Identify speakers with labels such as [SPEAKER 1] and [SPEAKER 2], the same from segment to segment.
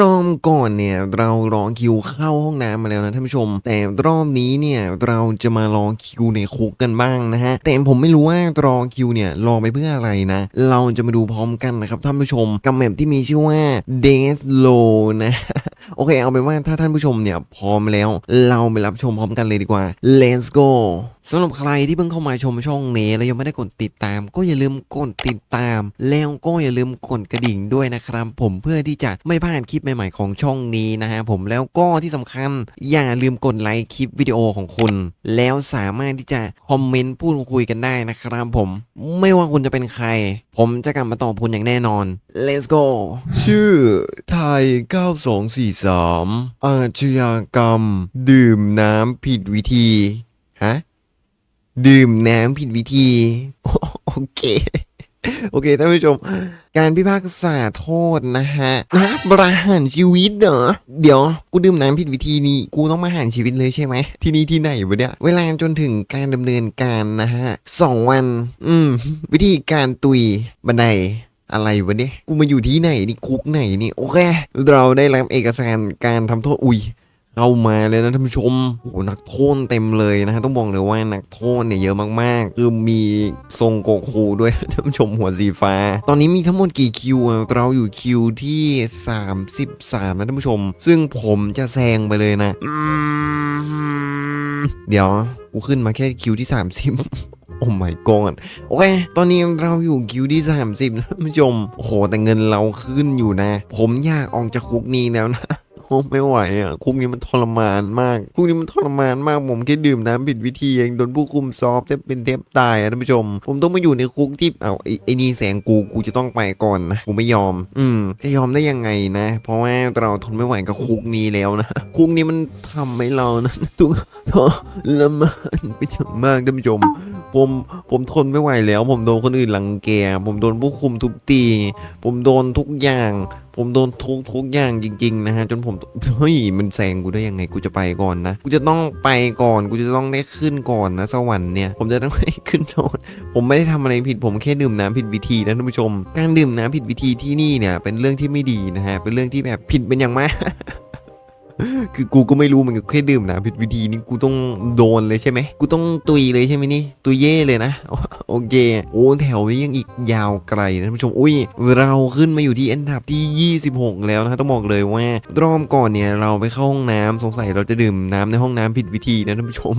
[SPEAKER 1] รอบก่อนเนี่ยเรารอคิวเข้าห้องน้ำมาแล้วนะท่านผู้ชม แต่รอบนี้เนี่ยเราจะมารอคิวในคุกกันบ้างนะฮะแต่ผมไม่รู้ว่ารอคิวเนี่ยรอไปเพื่ออะไรนะ เราจะมาดูพร้อมกันนะครับท่านผู้ชมกับแมปที่มีชื่อว่า d a s Low นะโอเคเอาเป็นว่าถ้าท่านผู้ชมเนี่ยพร้อมแล้ว เราไปรับชมพร้อมกันเลยดีกว่า Let's go สำหรับใครที่เพิ่งเข้ามาชมช่องนี้แล้วยังไม่ได้กดติดตาม ก็อย่าลืมกดติดตาม แล้วก็อย่าลืมกดกระดิ่งด้วยนะครับผมเพื่อที่จะไม่พลาดคลิปใหม่ๆของช่องนี้นะฮะผมแล้วก็ที่สำคัญอย่าลืมกดไลค์คลิปวิดีโอของคุณ แล้วสามารถที่จะคอมเมนต์พูดคุยกันได้นะครับผม ไม่ว่าคุณจะเป็นใคร ผมจะกลับมาตอบคุณอย่างแน่นอน let's go ชื่อไทย 9243 อาชญากรรม ดื่มน้ำผิดวิธีฮะ ดื่มน้ำผิดวิธี โอเค โอเคท่านผู้ชม การพิพากษาโทษนะฮะนะประหารชีวิตเหรอ เดี๋ยว กูดื่มน้ำผิดวิธีนี้กูต้องมาหารชีวิตเลยใช่ไหม ที่นี่ที่ไหนวะเนี่ย เวลาจนถึงการดำเนินการนะฮะสองวัน อืม วิธีการตุยบันไดอะไรวะเนี่ย กูมาอยู่ที่ไหนนี่คุกไหนนี่ โอเค เราได้รับเอกสารการทำโทษ อุ้ย เข้ามาเลยนะท่านผู้ชมโอ้โหนักโทษเต็มเลยนะฮะต้องบอกเลยว่านักโทษเนี่ยเยอะมากๆ คือมีทรงโกคูด้วยท่านผู้ชมหัวสีฟ้า ตอนนี้มีทั้งหมดกี่คิวอะเราอยู่คิวที่ 33 นะท่านผู้ชม ซึ่งผมจะแซงไปเลยนะอืมเดี๋ยว กูขึ้นมาแค่คิวที่ 30โอ้ my god โอเค ตอนนี้เราอยู่คิวที่ 30นะท่านผู้ชม โอ้โห แต่เงินเราขึ้นอยู่นะ ผมอยากออกจากคุกนี้แล้วนะ โอ้ไม่ไหวอะคุกนี้มันทรมานมากคุกนี้มันทรมานมากผมแค่ดื่มน้ำผิดวิธีเองโดนผู้คุมซอฟจะเป็นเทปตายอะท่านผู้ชม ผมต้องมาอยู่ในคุกที่เอาไอ้ไอ้นี่แสงกูกูจะต้องไปก่อนนะกูไม่ยอม อืมจะยอมได้ยังไงนะ เพราะว่าเราทนไม่ไหวกับคุกนี้แล้วนะคุกนี้มันทำให้เรานะทุกทรมานไปอย่างมากท่านผู้ชม ผมผมทนไม่ไหวแล้ว ผมโดนคนอื่นรังแกผมโดนผู้คุมทุบตี ผมโดนทุกอย่าง ผมโดนทุกทุกอย่างจริง ๆ นะฮะ จนผมเฮ้ยมันแซงกูได้ยังไงกูจะไปก่อนนะ กูจะต้องไปก่อนกูจะต้องได้ขึ้นก่อนนะสวรรค์เนี่ยผมจะต้องได้ขึ้นสวรรค์ผมไม่ได้ทำอะไรผิดผมแค่ดื่มน้ำผิดวิธีนะท่านผู้ชม การดื่มน้ำผิดวิธีที่นี่เนี่ยเป็นเรื่องที่ไม่ดีนะฮะเป็นเรื่องที่แบบผิดเป็นอย่างมากคือกูก็ไม่รู้เหมือนกันแค่ดื่มน้ำผิดวิธีนี่กูต้องโดนเลยใช่ไหมกูต้องตุยเลยใช่ไหมนี่ตุยเย่เลยนะโอ เคโอ้แถวนี้ยังอีกยาวไกลนะท่านผู้ชมอุ้ยเราขึ้นมาอยู่ที่อันดับที่ 26 แล้วนะต้องบอกเลยว่ารอบก่อนเนี่ยเราไปเข้าห้องน้ำสงสัยเราจะดื่มน้ำในห้องน้ำผิดวิธีนะท่านผู้ชม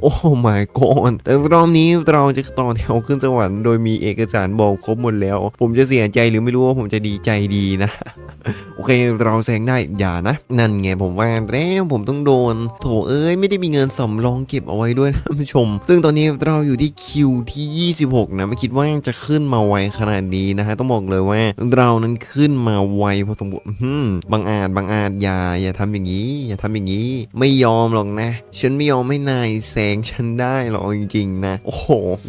[SPEAKER 1] โอ้ my god แต่รอบนี้เราจะต่อแถวขึ้นสวรรค์โดยมีเอกสารบอกครบหมดแล้ว ผมจะเสียใจหรือไม่รู้ว่าผมจะดีใจดีนะ โอเคเราแซงได้อย่านะ นั่นไงผมว่าแล้วผมต้องโดน โถเอ้ยไม่ได้มีเงินสำรองเก็บเอาไว้ด้วยนะท่านผู้ชม ซึ่งตอนนี้เราอยู่ที่คิวที่26 นะไม่คิดว่าจะขึ้นมาไวขนาดนี้นะฮะต้องบอกเลยว่าเรานั้นขึ้นมาไวพอสมควรบางอาจบางอาจอย่าอย่าทำอย่างนี้ อย่าทำอย่างนี้ ไม่ยอมหรอกนะ ฉันไม่ยอมให้นายแซงฉันได้หรอกจริงๆนะ โอ้โห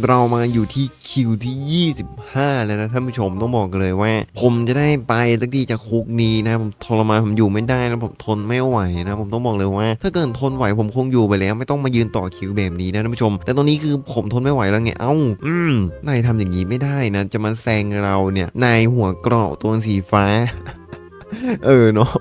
[SPEAKER 1] เรามาอยู่ที่คิวที่ 25 แล้วนะท่านผู้ชมต้องบอกเลยว่า ผมจะได้ไปสักทีจากคุกนี้นะผมทรมานผมอยู่ไม่ได้นะผมทนไม่ไหวนะผมต้องบอกเลยว่า ถ้าเกิดทนไหวผมคงอยู่ไปแล้ว ไม่ต้องมายืนต่อคิวแบบนี้นะท่านผู้ชม แต่ตอนนี้คือผมทนไม่ไหวแล้วไงเอ้าอืมนายทำอย่างนี้ไม่ได้นะ จะมาแซงเราเนี่ย นายหัวเกราะตัวสีฟ้า เออเนาะ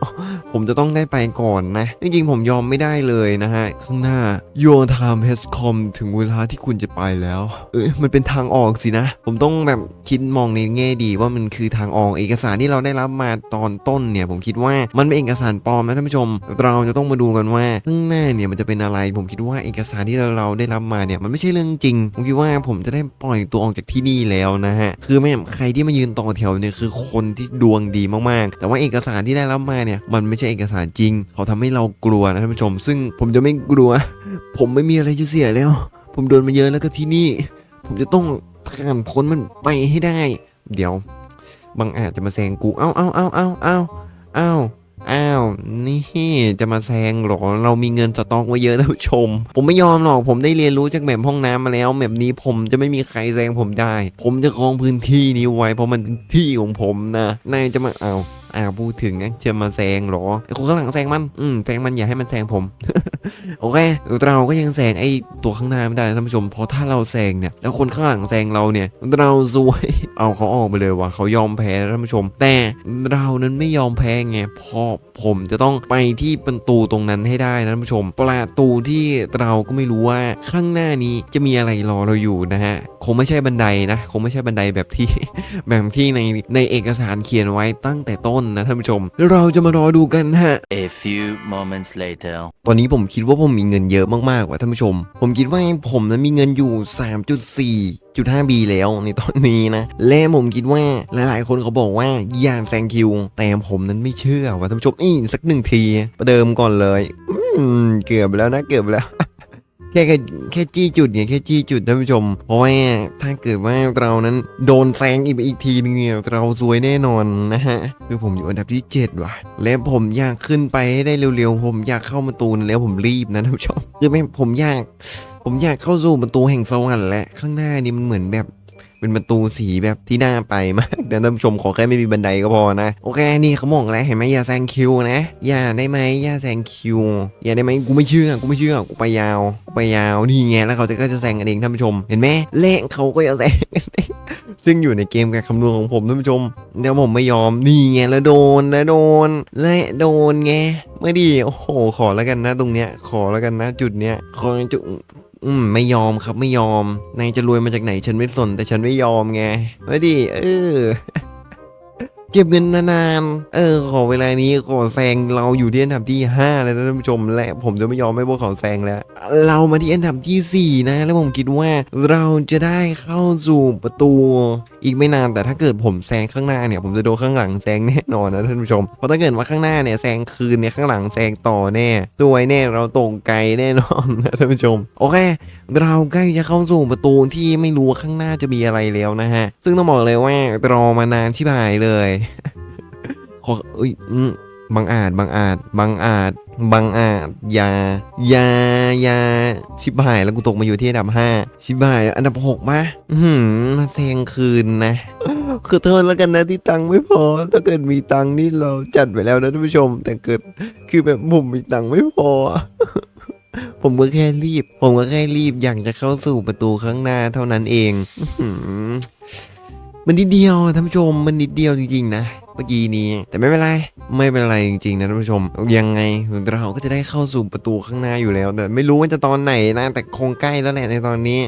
[SPEAKER 1] ผมจะต้องได้ไปก่อนนะ จริงๆ ผมยอมไม่ได้เลยนะฮะ ข้างหน้า Your time has come ถึงเวลาที่คุณจะไปแล้ว เอ้ยมันเป็นทางออกสินะ ผมต้องแบบคิดมองในแง่ดีว่ามันคือทางออกเอกสารที่เราได้รับมาตอนต้นเนี่ย ผมคิดว่ามันเป็นเอกสารปลอมนะท่านผู้ชม เราจะต้องมาดูกันว่าข้างหน้าเนี่ยมันจะเป็นอะไร ผมคิดว่าเอกสารที่เราได้รับมาเนี่ยมันไม่ใช่เรื่องจริง ผมคิดว่าผมจะได้ปล่อยตัวออกจากที่นี่แล้วนะฮะ คือไม่ใครที่มายืนต่อแถวเนี่ยคือคนที่ดวงดีมากๆ แต่ว่าเอกสารที่ได้รับมาเนี่ยมันไม่ใช่เอกสารจริง เขาทำให้เรากลัวนะท่านผู้ชม ซึ่งผมจะไม่กลัว ผมไม่มีอะไรจะเสียแล้ว ผมโดนมาเยอะแล้วก็ที่นี่ ผมจะต้องผ่านพ้นมันไปให้ได้ เดี๋ยวบางอาจจะมาแซงกูเอ้าเอ้าเอ้าเอ้าเอ้าเอ้าอ้าว นี่จะมาแซงหรอ เรามีเงินสต็อกไว้เยอะท่านผู้ชม ผมไม่ยอมหรอก ผมได้เรียนรู้จากแมปห้องน้ำมาแล้วแมปนี้ผมจะไม่มีใครแซงผมได้ ผมจะครองพื้นที่นี้ไว้เพราะมันเป็นที่ของผมนะ นายจะมาเอา อ่าพูดถึงนจะมาแซงหรอไอ้คนข้างหลังแซงมันอืมแซงมันอย่าให้มันแซงผมโอเคเราก็ยังแซงไอ้ตัวข้างหน้าไม่ได้นะท่านผู้ชมเพราะถ้าเราแซงเนี่ยแล้วคนข้างหลังแซงเราเนี่ย เราซวยเอาเขาออกไปเลยว่ะเขายอมแพ้ท่านผู้ชม แต่เรานั้นไม่ยอมแพ้ไงเพราะผมจะต้องไปที่ประตูตรงนั้นให้ได้นะท่านผู้ชม ประตูที่เราก็ไม่รู้ว่าข้างหน้านี้จะมีอะไรรอเราอยู่นะฮะคงไม่ใช่บันไดนะคงไม่ใช่บันไดแบบที่แบบที่ในในเอกสารเขียนไว้ตั้งแต่ต้นนะท่านผู้ชม เราจะมารอดูกันฮะ
[SPEAKER 2] A few moments later.
[SPEAKER 1] ตอนนี้ผมคิดว่าผมมีเงินเยอะมากๆว่ะท่านผู้ชม ผมคิดว่าผมนั้นมีเงินอยู่ 3.4 5 B แล้วในตอนนี้นะ และผมคิดว่าหลายๆ คนเขาบอกว่าอย่าแซงคิว แต่ผมนั้นไม่เชื่อว่ะท่านผู้ชมอีกสักหนึ่งที ประเดิมก่อนเลย อืม เกือบไปแล้วนะ เกือบไปแล้ว แค่แค่แค่จี้จุดเนี่ยแค่จี้จุดท่านผู้ชม เพราะว่าถ้าเกิดว่าเรานั้นโดนแซงอีกอีกทีนึงเนี่ยเราซวยแน่นอนนะฮะคือผมอยู่อันดับที่ 7 ว่ะ และผมอยากขึ้นไปให้ได้เร็วๆ ผมอยากเข้าประตูแล้วผมรีบนะท่านผู้ชมคือไม่ผมอยาก ผมอยากเข้าสู่ประตูแห่งสวรรค์และข้างหน้านี่มันเหมือนแบบ เป็นประตูสีแบบที่น่าไปมากเดี๋ยวท่านผู้ชมขอแค่ไม่มีบันไดก็พอนะโอเคนี่เขาบอกแล้วเห็นไหมอย่าแซงคิวนะอย่าได้ไหมอย่าแซงคิวอย่าได้ไหมกูไม่เชื่อกูไม่เชื่อกูไปยาวกูไปยาวนี่ไงแล้วเขาจะก็จะแซงกันเองท่านผู้ชม เห็นไหมเละเขาก็จะแซงกันเองซึ่งอยู่ในเกมการคำนวณของผมท่านผู้ชมเดี๋ยวผมไม่ยอมนี่ไงแล้วโดนแล้วโดนและโดนไงไม่ดีโอ้โหขอแล้วกันนะตรงเนี้ยขอแล้วกันนะจุดเนี้ยขอจุด อืมไม่ยอมครับไม่ยอมนายจะรวยมาจากไหนฉันไม่สนแต่ฉันไม่ยอมไงไม่ดีเออ ก็บเงินนานๆ เออ ขอเวลานี้ขอแซงเราอยู่ที่อันดับที่ 5 แล้วนะท่านผู้ชม และผมจะไม่ยอมให้พวกเขาแซงแล้ว เรามาที่อันดับทีสี่ 4 นะ แล้วผมคิดว่าเราจะได้เข้าสู่ประตู อีกไม่นานแต่ถ้าเกิดผมแซงข้างหน้าเนี่ย ผมจะโดนข้างหลังแซงแน่นอนนะท่านผู้ชม เพราะถ้าเกิดว่าข้างหน้าเนี่ยแซงคืนเนี่ยข้างหลังแซงต่อแน่สวยแน่เราตรงไกลแน่นอนนะท่านผู้ชม โอเคเราใกล้จะเข้าสู่ประตูที่ไม่รู้ข้างหน้าจะมีอะไรแล้วนะฮะ ซึ่งต้องบอกเลยว่ารอมานานที่บายเลยขอเอ้ยบางอาจบางอาจบางอาจบางอาจยายายาชิบหายแล้วกูตกมาอยู่ที่อันดับห้าชิบหายอันดับหกมาอื้อหือมาแซงคืนนะขอโทษแล้วกันนะที่ตังค์ไม่พอ ถ้าเกิดมีตังค์นี่เราจัดไปแล้วนะท่านผู้ชม แต่เกิดคือแบบผมมีตังค์ไม่พอ ผมก็แค่รีบ ผมก็แค่รีบอยากจะเข้าสู่ประตูข้างหน้าเท่านั้นเองมันนิดเดียวท่านผู้ชมมันนิดเดียวจริงๆนะเมื่อกี้นี้แต่ไม่เป็นไรไม่เป็นไรจริงๆนะท่านผู้ชม ยังไงเราก็จะได้เข้าสู่ประตูข้างหน้าอยู่แล้ว แต่ไม่รู้ว่าจะตอนไหนนะ แต่คงใกล้แล้วแหละในตอนนี้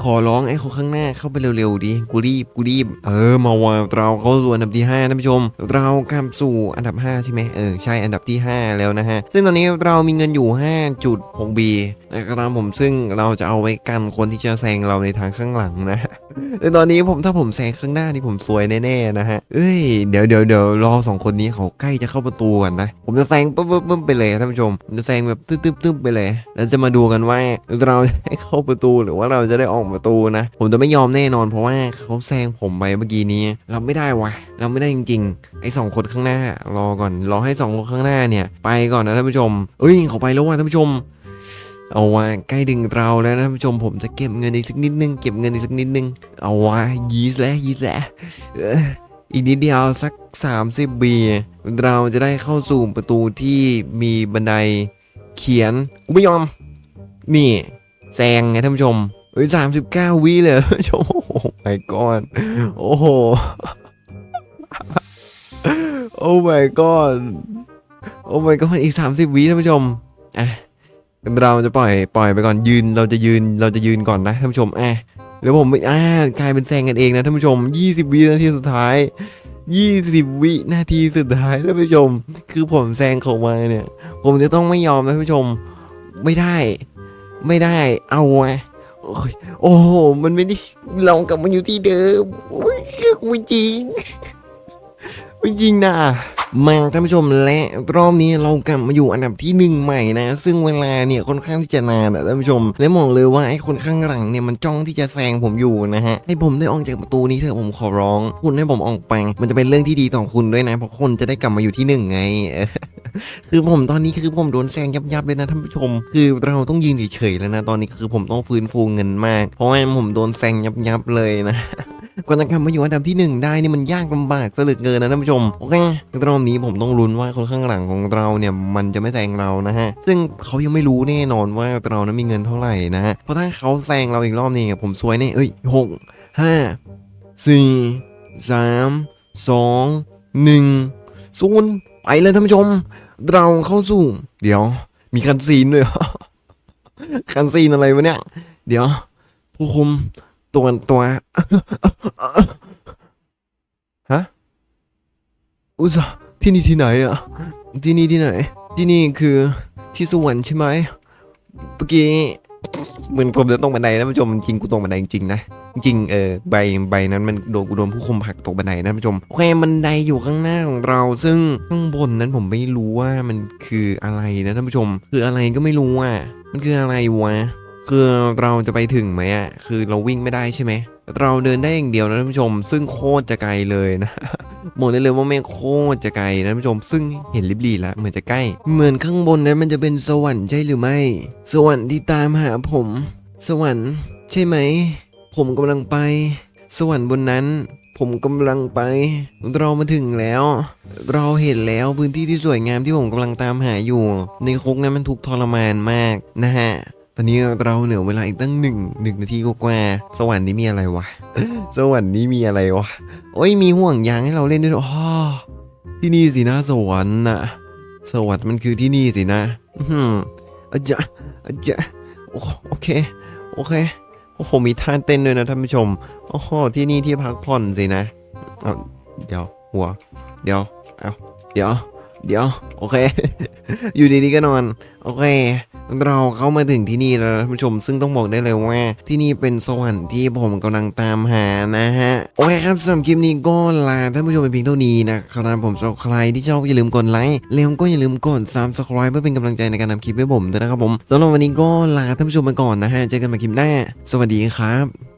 [SPEAKER 1] ขอร้องไอ้คนข้างหน้าเข้าไปเร็วๆดิกูรีบกูรีบ เออมาว่าเราเข้าสู่อันดับที่5ท่านผู้ชม เรากลับสู่อันดับ 5 ใช่ไหมเออใช่อันดับที่ 5 แล้วนะฮะ ซึ่งตอนนี้เรามีเงินอยู่ 5.6 B นะครับผมซึ่งเราจะเอาไว้กันคนที่จะแซงเราในทางข้างหลังนะแต่ตอนนี้ผมถ้าผมแซงข้างหน้านี่ผมซวยแน่ๆนะฮะเอ้ยเดี๋ยวเดี๋ยวเดี๋ยวรอสองคนนี้เขาใกล้จะเข้าประตูกันนะ ผมจะแซงปุ๊บปุ๊บปุ๊บไปเลยท่านผู้ชมผมจะแซงแบบตึ๊บตึ๊บตึ๊บไปเลย แล้วจะมาดูกันว่าเราจะได้เข้าประตูหรือว่าเราจะได้ออกประตูนะ ผมจะไม่ยอมแน่นอนเพราะว่าเขาแซงผมไปเมื่อกี้นี้เราไม่ได้วะเราไม่ได้จริง ๆ ไอ้สองคนข้างหน้ารอก่อนรอให้สองคนข้างหน้าเนี่ย ไปก่อนนะท่านผู้ชมเอ้ยเขาไปแล้วว่ะท่านผู้ชม เอาว่าใกล้ดึงเราแล้วนะท่านผู้ชมผมจะเก็บเงินอีกสักนิดนึงเก็บเงินอีกสักนิดนึง เอาว่ายีสแล้วยีสแล้วอีกนิดเดียวสัก 30บีเราจะได้เข้าสู่ประตูที่มีบันไดเขียนกูไม่ยอม นี่แซงไงท่านผู้ชมเอ้ยสามสิบเก้าวิเลยท่านผู้ชมโอ้โหไม่ก่อนโอ้โหโอ้ my god โอ้ my god อีก30วิท่านผู้ชมอะ เราจะปล่อยปล่อยไปก่อนยืนเราจะยืนเราจะยืนก่อนนะท่านผู้ชมอะแล้วผมอ่ากลายเป็นแซงกันเองนะท่านผู้ชม 20 วินาทีสุดท้าย 20 วินาทีสุดท้ายท่านผู้ชม คือผมแซงเขามาเนี่ย ผมจะต้องไม่ยอมนะท่านผู้ชมไม่ได้ ไม่ได้เอาไงโอ้โอ้โหมันไม่ได้ลองกลับมาอยู่ที่เดิมโอ้ยไม่จริง จริงนะมาท่านผู้ชมและรอบนี้เรากลับมาอยู่อันดับที่หนึ่งใหม่นะ ซึ่งเวลาเนี่ยค่อนข้างที่จะนานอะท่านผู้ชม และมองเลยว่าไอ้คนข้างหลังเนี่ยมันจ้องที่จะแซงผมอยู่นะฮะให้ผมได้ออกจากประตูนี้เถอะผมขอร้อง คุณให้ผมออกไป มันจะเป็นเรื่องที่ดีต่อคุณด้วยนะเพราะคนจะได้กลับมาอยู่ที่หนึ่งไงคือผมตอนนี้คือผมโดนแซงยับยับๆเลยนะท่านผู้ชม คือเราต้องยืนเฉยๆแล้วนะตอนนี้คือผมต้องฟื้นฟูเงินมาก เพราะว่าผมโดนแซงยับยับๆเลยนะ กว่าจะกลับมาอยู่อันดับที่หนึ่งได้นี่มันยากลำบากซะเหลือเกินนะท่านผู้ชมโอเครอบนี้ผมต้องลุ้นว่าคนข้างหลังของเราเนี่ยมันจะไม่แซงเรานะฮะ ซึ่งเขายังไม่รู้แน่นอนว่าเรานั้นมีเงินเท่าไหร่นะฮะเพราะถ้าเขาแซงเราอีกรอบนี้ผมซวยแน่เอ้ยหกห้าสี่สามสองหนึ่งศูนย์ไปเลยท่านผู้ชม เราเข้าสู่ เดี๋ยว มีคันซีนด้วยหรอคันซีนอะไรวะเนี่ย เดี๋ยวผู้คุม ตัวตัวฮะอุตส่าห์ที่นี่ที่ไหนอะที่นี่ที่ไหน ที่นี่คือที่สวรรค์ใช่ไหมเมื่อกี้เหมือนผมจะตรงบันไดนะท่านผู้ชมจริงกูตรงบันไดจริงๆนะจริงๆเออใบใบนั้นมันโดนกูโดนผู้คุมผลักตกบันไดนะท่านผู้ชมโอเคบันไดอยู่ข้างหน้าของเรา ซึ่งข้างบนนั้นผมไม่รู้ว่ามันคืออะไรนะท่านผู้ชม คืออะไรก็ไม่รู้อะมันคืออะไรวะ คือเราจะไปถึงไหมอะคือเราวิ่งไม่ได้ใช่ไหมเราเดินได้อย่างเดียวนะท่านผู้ชม ซึ่งโคตรจะไกลเลยนะบอกได้เลยว่าแม่โคตรจะไกลนะท่านผู้ชม ซึ่งเห็นลิบลีแล้วเหมือนจะใกล้ เหมือนข้างบนนั้นมันจะเป็นสวรรค์ใช่หรือไม่ สวรรค์ที่ตามหาผม สวรรค์ใช่ไหม ผมกำลังไป สวรรค์บนนั้น ผมกำลังไป เรามาถึงแล้ว เราเห็นแล้วพื้นที่ที่สวยงามที่ผมกำลังตามหาอยู่ ในคุกนั้นมันทุกทรมานมากนะฮะ ตอนนี้เราเหลือเวลาอีกตั้งหนึ่งหนึ่งนาทีกว่าๆสวรรค์นี้มีอะไรวะ สวรรค์นี้มีอะไรวะ โอ้ยมีห่วงยางให้เราเล่นด้วยอ๋อที่นี่สินะสวรรค์น่ะสวรรค์มันคือที่นี่สินะ อืมอาจจะอาจจะโอโอเค โอเคโอ้โหมีท่าเต้นด้วยนะท่านผู้ชม โอ้โหที่นี่ที่พักผ่อนสินะเอาเดี๋ยวหัว เดี๋ยว เอาเดี๋ยว เดี๋ยว โอเค อยู่ดีๆก็นอน โอเค เราเข้ามาถึงที่นี่แล้วท่านผู้ชมซึ่งต้องบอกได้เลยว่า ที่นี่เป็นสวรรค์ที่ผมกำลังตามหานะฮะ โอเคครับสำหรับคลิปนี้ก็ลาท่านผู้ชมไปเพียงเท่านี้นะครับผมสำหรับใครที่ชอบอย่าลืมกดไลค์แล้วก็อย่าลืมกด subscribe เพื่อเป็นกำลังใจในการทำคลิปให้ผมด้วยนะครับผมสำหรับวันนี้ก็ลาท่านผู้ชมไปก่อนนะฮะเจอกันใหม่คลิปหน้า สวัสดีครับ